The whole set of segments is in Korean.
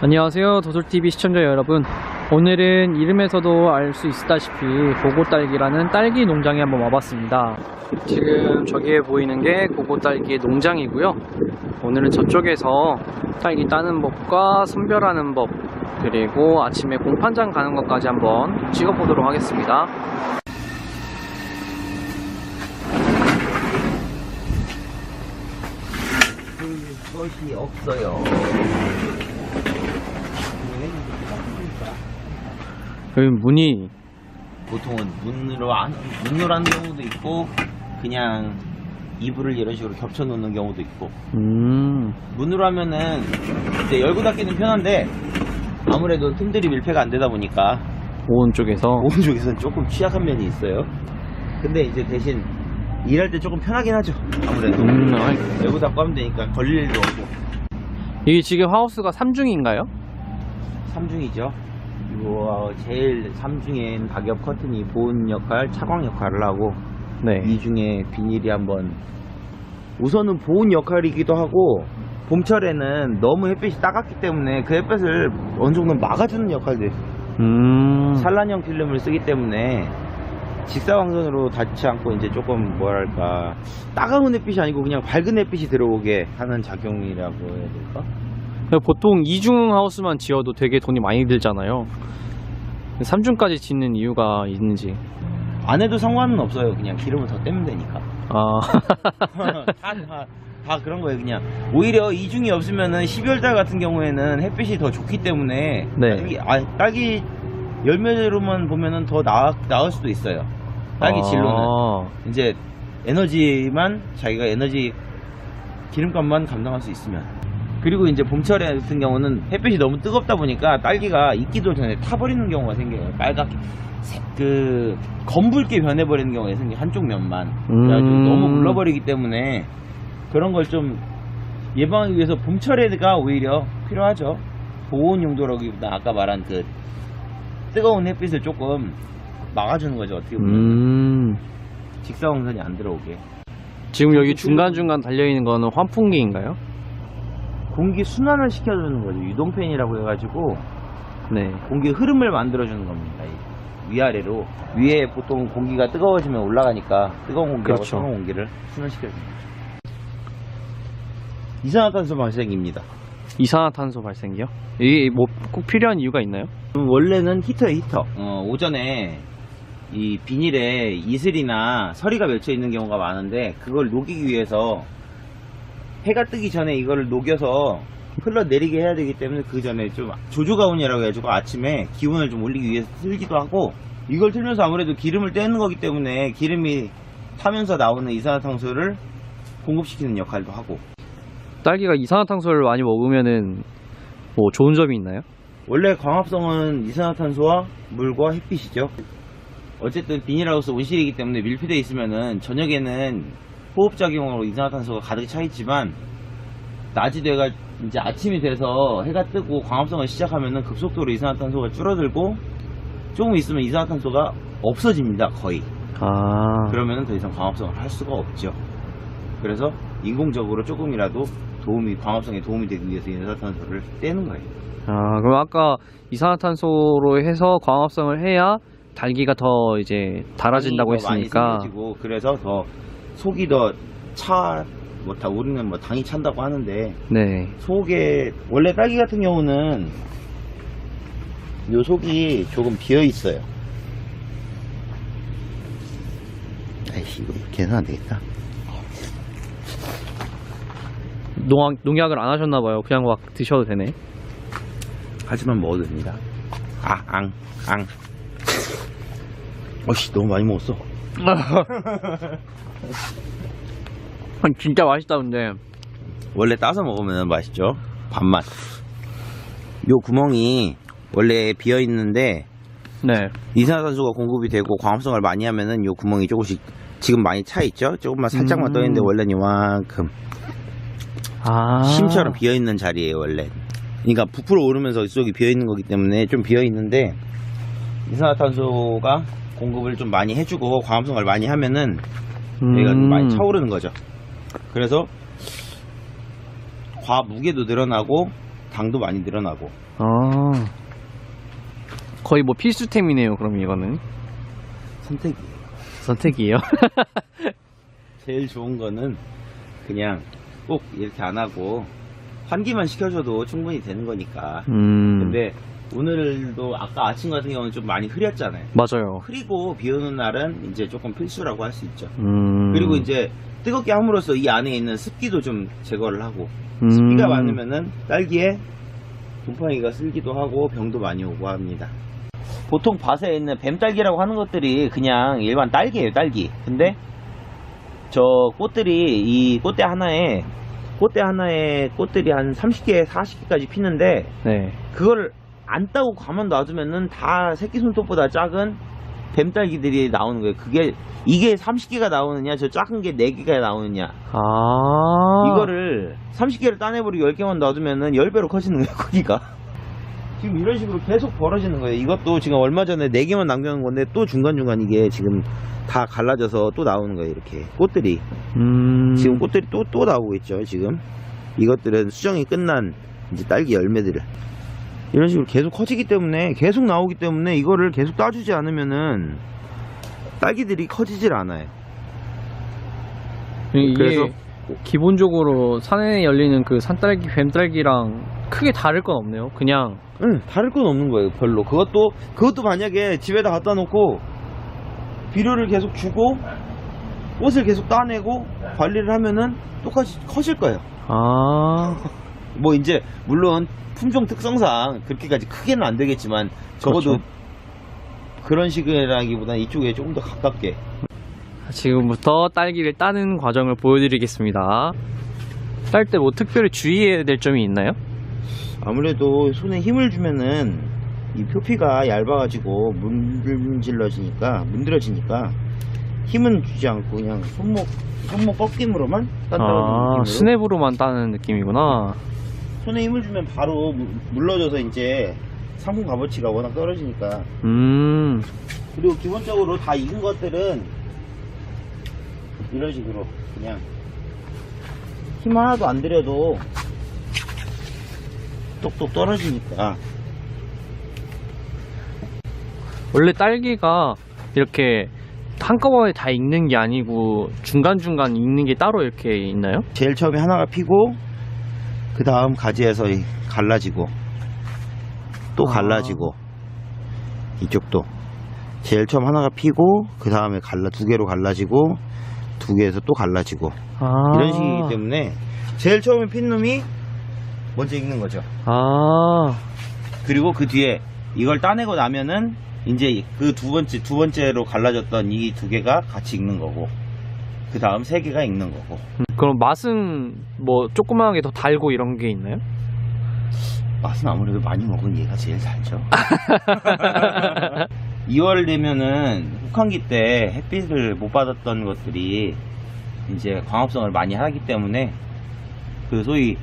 안녕하세요. 도솔TV 시청자 여러분. 오늘은 이름에서도 알 수 있다시피 고고딸기라는 딸기 농장에 한번 와봤습니다. 지금 저기에 보이는 게 고고딸기의 농장이고요. 오늘은 저쪽에서 딸기 따는 법과 선별하는 법 그리고 아침에 공판장 가는 것까지 한번 찍어보도록 하겠습니다. 것이 없어요. 여기 문이 보통은 문으로 안, 문으로 하는 경우도 있고, 그냥 이불을 이런 식으로 겹쳐 놓는 경우도 있고, 음 문으로 하면은 이제 열고 닫기는 편한데, 아무래도 틈들이 밀폐가 안 되다 보니까, 오른쪽에서 오른 쪽에서는 조금 취약한 면이 있어요. 근데 이제 대신 일할 때 조금 편하긴 하죠. 아무래도. 음, 아, 열고 닫고 하면 되니까 걸릴 일도 없고. 이게 지금 하우스가 3중인가요? 3중이죠. 이거 제일 3중엔 박엽 커튼이 보온 역할, 차광 역할을 하고 네. 이 중에 비닐이 한번 우선은 보온 역할이기도 하고 봄철에는 너무 햇빛이 따갑기 때문에 그 햇빛을 어느 정도 막아주는 역할들. 음. 산란형 필름을 쓰기 때문에 직사광선으로 닿지 않고 이제 조금 뭐랄까 따가운 햇빛이 아니고 그냥 밝은 햇빛이 들어오게 하는 작용이라고 해야 될까? 보통 2중 하우스만 지어도 되게 돈이 많이 들잖아요. 3중까지 짓는 이유가 있는지. 안 해도 상관은 없어요. 그냥 기름을 더 떼면 되니까. 아, 다, 다, 다 그런 거예요, 그냥. 오히려 이중이 없으면은 12월달 같은 경우에는 햇빛이 더 좋기 때문에. 네. 딸기, 아, 딸기 열매로만 보면은 더 나, 나을 수도 있어요. 딸기 진로는. 아, 이제 에너지만, 자기가 에너지 기름값만 감당할 수 있으면. 그리고 이제 봄철에 같은 경우는 햇빛이 너무 뜨겁다 보니까 딸기가 익기도 전에 타버리는 경우가 생겨요. 빨갛게. 색- 그, 검붉게 변해버리는 경우가 생겨 요. 한쪽 면만. 그래가지고 음. 너무 물러버리기 때문에 그런 걸 좀 예방하기 위해서 봄철에가 오히려 필요하죠. 보온 용도라기보다 아까 말한 그 뜨거운 햇빛을 조금 막아주는 거죠. 어떻게 보면. 음. 직사광선이 안 들어오게. 지금 여기 중간중간 달려있는 거는 환풍기인가요? 공기 순환을 시켜주는 거죠. 유동팬이라고 해가지고 네. 공기 흐름을 만들어주는 겁니다. 이 위아래로 위에 보통 공기가 뜨거워지면 올라가니까 뜨거운 공기하고 그렇죠. 차가운 공기를 순환시켜주는 거죠. 이산화탄소 발생입니다. 이산화탄소 발생기요? 이게 뭐 꼭 필요한 이유가 있나요? 음, 원래는 히터에 히터. 어, 오전에 이 비닐에 이슬이나 서리가 맺혀 있는 경우가 많은데 그걸 녹이기 위해서 해가 뜨기 전에 이거를 녹여서 흘러내리게 해야 되기 때문에 그 전에 좀 조조가온이라고 해가지고 아침에 기온을 좀 올리기 위해서 틀기도 하고 이걸 틀면서 아무래도 기름을 떼는 거기 때문에 기름이 타면서 나오는 이산화탄소를 공급시키는 역할도 하고 딸기가 이산화탄소를 많이 먹으면은 뭐 좋은 점이 있나요? 원래 광합성은 이산화탄소와 물과 햇빛이죠. 어쨌든 비닐하우스 온실이기 때문에 밀폐되어 있으면은 저녁에는 호흡작용으로 이산화탄소가 가득 차 있지만 낮이 돼가 이제 아침이 돼서 해가 뜨고 광합성을 시작하면은 급속도로 이산화탄소가 줄어들고 조금 있으면 이산화탄소가 없어집니다 거의. 아, 그러면은 더 이상 광합성을 할 수가 없죠. 그래서 인공적으로 조금이라도 도움이 광합성에 도움이 되기 위해서 이산화탄소를 떼는 거예요. 아, 그럼 아까 이산화탄소로 해서 광합성을 해야 달기가 더 이제 달아진다고 많이 했으니까. 생겨지고 그래서 더 속이 더 차, 뭐 다 우리는 뭐 당이 찬다고 하는데 네. 속에 원래 딸기 같은 경우는 요 속이 조금 비어 있어요. 아이씨 이거 이렇게 해서 안 되겠다. 농약, 농약을 안 하셨나 봐요. 그냥 막 드셔도 되네. 하지만 먹어도 됩니다. 아, 앙, 앙. 어씨 너무 많이 먹었어. 진짜 맛있다, 근데. 원래 따서 먹으면 맛있죠. 밥맛. 요 구멍이 원래 비어 있는데 네. 이산화탄소가 공급이 되고 광합성을 많이 하면은 요 구멍이 조금씩 지금 많이 차 있죠. 조금만 살짝만 음. 떠 있는데 원래는 요만큼 아. 심처럼 비어 있는 자리예요 원래. 그러니까 부풀어 오르면서 이쪽이 비어 있는 거기 때문에 좀 비어 있는데 이산화탄소가 공급을 좀 많이 해주고 광합성을 많이 하면은 얘가 좀 많이 차오르는 거죠. 그래서 과 무게도 늘어나고 당도 많이 늘어나고 아. 거의 뭐 필수템이네요, 그럼 이거는. 선택이 선택이에요. 제일 좋은 거는 그냥 꼭 이렇게 안 하고 환기만 시켜줘도 충분히 되는 거니까 음. 근데 오늘도 아까 아침 같은 경우는 좀 많이 흐렸잖아요 맞아요. 흐리고 비 오는 날은 이제 조금 필수라고 할 수 있죠 음. 그리고 이제 뜨겁게 함으로써 이 안에 있는 습기도 좀 제거를 하고 음. 습기가 많으면은 딸기에 곰팡이가 쓸기도 하고 병도 많이 오고 합니다. 보통 밭에 있는 뱀딸기라고 하는 것들이 그냥 일반 딸기예요, 딸기. 근데 저 꽃들이 이 꽃대 하나에 꽃대 하나에 꽃들이 한 30개, 40개까지 피는데 네. 그걸 안 따고 가만 놔두면은 다 새끼 손톱보다 작은 뱀딸기들이 나오는 거예요. 그게 이게 30개가 나오느냐, 저 작은 게 4개가 나오느냐. 아. 이거를 30개를 따내버리고 10개만 놔두면은 10배로 커지는 거예요, 크기가. 지금 이런 식으로 계속 벌어지는 거예요. 이것도 지금 얼마 전에 4개만 남겨놓은 건데 또 중간중간 이게 지금 다 갈라져서 또 나오는 거예요, 이렇게. 꽃들이. 음. 지금 꽃들이 또, 또 나오고 있죠, 지금. 이것들은 수정이 끝난 이제 딸기 열매들을. 이런 식으로 계속 커지기 때문에, 계속 나오기 때문에 이거를 계속 따주지 않으면은 딸기들이 커지질 않아요. 이게 그래서 기본적으로 산에 열리는 그 산딸기, 뱀딸기랑 크게 다를 건 없네요. 그냥 응, 다를 건 없는 거예요, 별로. 그것도, 그것도 만약에 집에다 갖다 놓고, 비료를 계속 주고, 꽃을 계속 따내고, 관리를 하면은 똑같이 커질 거예요. 아. 뭐, 이제, 물론, 품종 특성상 그렇게까지 크게는 안 되겠지만, 적어도 그렇죠. 그런 식이라기보다는 이쪽에 조금 더 가깝게. 지금부터 딸기를 따는 과정을 보여드리겠습니다. 딸 때 뭐 특별히 주의해야 될 점이 있나요? 아무래도 손에 힘을 주면은, 이 표피가 얇아가지고 문질러지니까, 문드러지니까, 힘은 주지 않고 그냥 손목, 손목 꺾임으로만 딴다는 아, 느낌으로. 스냅으로만 따는 느낌이구나. 손에 힘을 주면 바로 무- 물러져서 이제 상품 값어치가 워낙 떨어지니까. 음, 그리고 기본적으로 다 익은 것들은 이런 식으로 그냥 힘 하나도 안 들여도 똑똑 떨어지니까. 원래 딸기가 이렇게 한꺼번에 다 익는 게 아니고 중간중간 익는 게 따로 이렇게 있나요? 제일 처음에 하나가 피고 그 다음 가지에서 이- 갈라지고 또 아. 갈라지고 이쪽도. 제일 처음 하나가 피고 그 다음에 갈라 두 개로 갈라지고 두 개에서 또 갈라지고. 아, 이런 식이기 때문에 제일 처음에 핀 놈이 먼저 익는 거죠. 아, 그리고 그 뒤에 이걸 따내고 나면은 이제 그 두 번째 두 번째로 갈라졌던 이 두 개가 같이 익는 거고 그 다음 세 개가 익는 거고 음, 그럼 맛은 뭐 조그만하게 더 달고 이런 게 있나요? 맛은 아무래도 많이 먹은 얘가 제일 달죠. 2월 되면은 혹한기 때 햇빛을 못 받았던 것들이 이제 광합성을 많이 하기 때문에 그 소위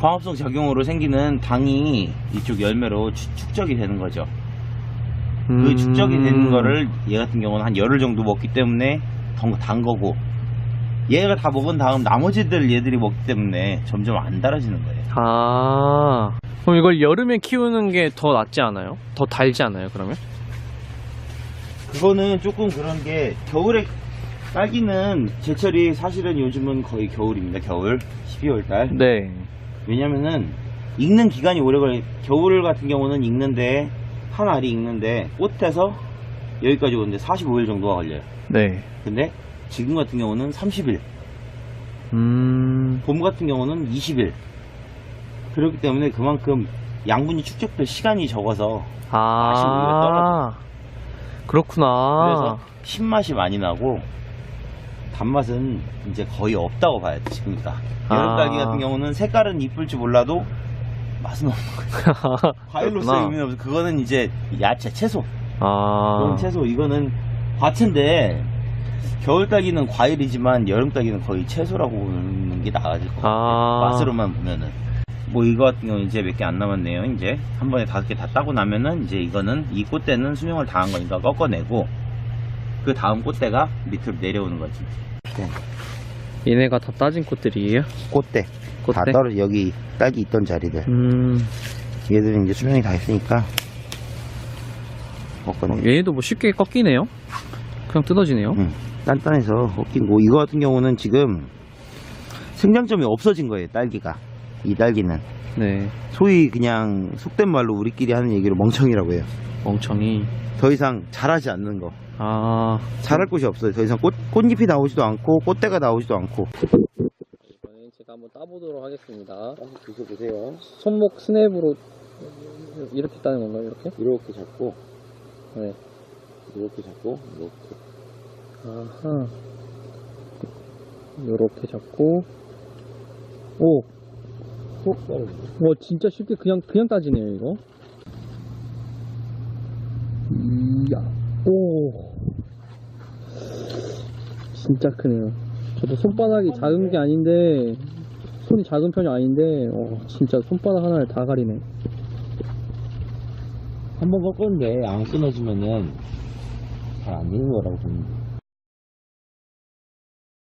광합성 작용으로 생기는 당이 이쪽 열매로 추- 축적이 되는 거죠. 그 음. 축적이 되는 거를 얘 같은 경우는 한 열흘 정도 먹기 때문에 더 단 거고 얘가 다 먹은 다음 나머지들 얘들이 먹기 때문에 점점 안 달아지는 거예요. 아, 그럼 이걸 여름에 키우는 게 더 낫지 않아요? 더 달지 않아요, 그러면? 그거는 조금 그런 게 겨울에 딸기는 제철이 사실은 요즘은 거의 겨울입니다. 겨울 12월 달. 네. 왜냐면은 익는 기간이 오래 걸려. 겨울 같은 경우는 익는데 한 알이 익는데 꽃에서 여기까지 오는데 45일 정도가 걸려요. 네. 근데 지금 같은 경우는 30일, 음, 봄 같은 경우는 20일. 그렇기 때문에 그만큼 양분이 축적될 시간이 적어서 맛이 오히려 아, 떨어져. 그렇구나. 그래서 신맛이 많이 나고 단맛은 이제 거의 없다고 봐야 돼 지금이다 여름 아. 딸기 같은 경우는 색깔은 이쁠지 몰라도 맛은 없는 거야 과일로서 그렇구나. 의미는 없어 그거는 이제 야채 채소 아, 그건 채소 이거는 과채인데 겨울 딸기는 과일이지만 여름 딸기는 거의 채소라고 보는 게 나아질 것 같아요 아. 맛으로만 보면은 뭐 이거 같은 경우는 이제 몇 개 안 남았네요 이제 한 번에 다섯 개 다 따고 나면은 이제 이거는 이 꽃대는 수명을 다 한 거니까 꺾어내고 그 다음 꽃대가 밑으로 내려오는 거지 얘네가 다 따진 꽃들이에요? 꽃대. 다 꽃대? 떨어져 여기 딸기 있던 자리들. 음, 얘들은 이제 수명이 다 있으니까 먹거든요. 얘네도 뭐 쉽게 꺾이네요? 그냥 뜯어지네요? 응. 단단해서 꺾인 거. 이거 같은 경우는 지금 생장점이 없어진 거예요. 딸기가. 이 딸기는 네, 소위 그냥 속된 말로 우리끼리 하는 얘기로 멍청이라고 해요. 멍청이. 더 이상 자라지 않는 거. 아, 자랄 곳이 없어요. 더 이상 꽃, 꽃잎이 나오지도 않고 꽃대가 나오지도 않고. 이번엔 제가 한번 따보도록 하겠습니다. 드셔보세요. 손목 스냅으로 이렇게 따는 건가요? 이렇게? 이렇게 잡고 네. 이렇게 잡고 이렇게. 아하. 요렇게 잡고. 오! 쏙 떨어져. 와, 진짜 쉽게 그냥, 그냥 따지네요, 이거. 이야. 오. 진짜 크네요. 저도 손바닥이 작은 게 아닌데, 손이 작은 편이 아닌데, 어, 진짜 손바닥 하나를 다 가리네. 한 번 꺾었는데 안 끊어지면은 잘 안 되는 거라고 보는데.